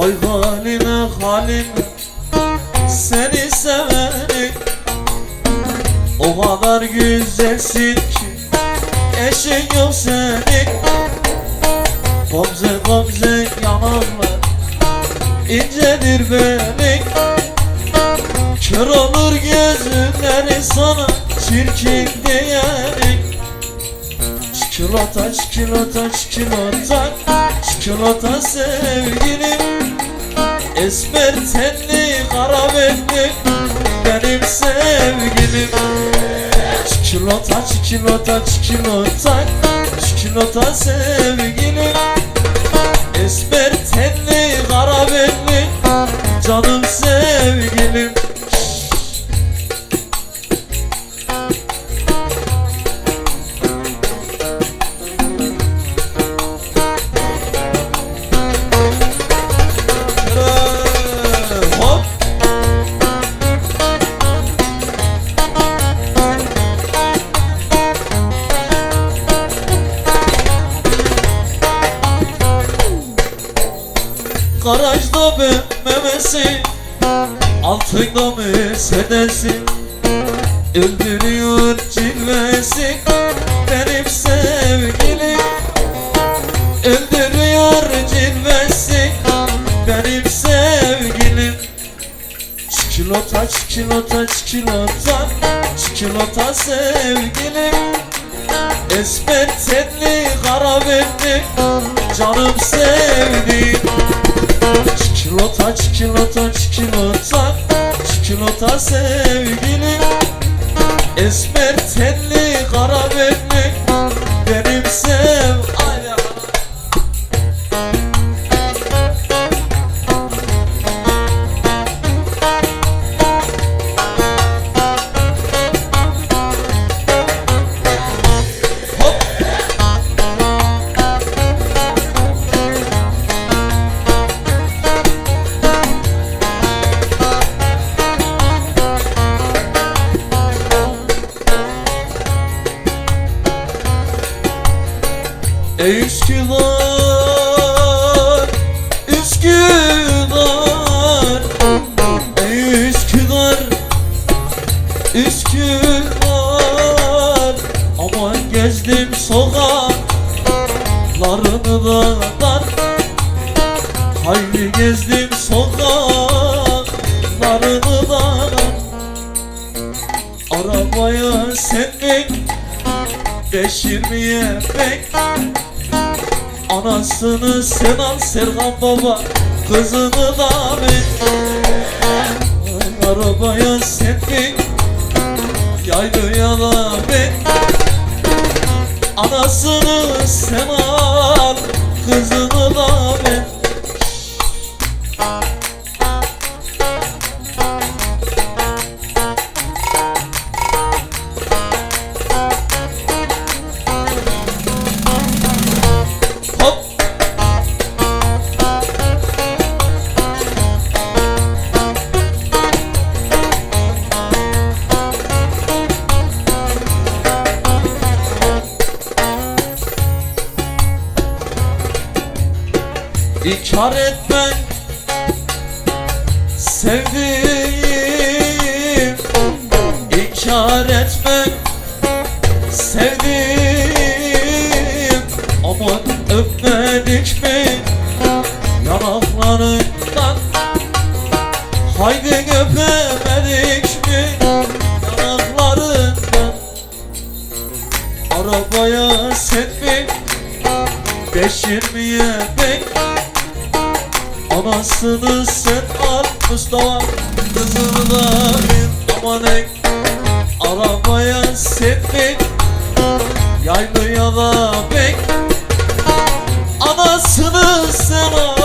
Vay haline haline Seni O kadar güzelsin ki Eşin yok senin. Gamze gamze yanarlar incedir benim. Kör olur gözleri sana çirkin diyelim. Çikolata çikolata çikolata Çikolata sevgilim. Esmer tenli kara benli Benim sevgilim Çikolata çikolata çikolata. Çikolata sevgilim Garajda bir memesi Altında meselesi. Öldürüyor cilvesi Benim sevgilim. Öldürüyor cilvesi Benim sevgilim. Çikolata çikolata çikolata Çikolata sevgilim. Esmer tenli kara benli Canım sevdiğim Çikolata çikolata çikolata. Çikolata sevgilim. Esmer tenli kara benli Üsküdar, Üsküdar Üsküdar, Üsküdar. Aman gezdim sokaklarını da dar. Haydi gezdim sokaklarını da Arabaya Beş yirmiye bek Anasını sen al Serkan baba Kızını da ver Arabaya sen bin Yaylıya ben Anasını sen al Kızını da ver İnkar etmen Sevdiğim İnkar etmen Sevdiğim Aman öpmedik mi Yanaklarından Haydi öpemedik mi Yanaklarından Arabaya sen bin Beş yirmiye bek Anasını sen al Mustafa Kızını da bin Aman ek. Arabaya sen bin Yaylıya da bek. Anasını sen al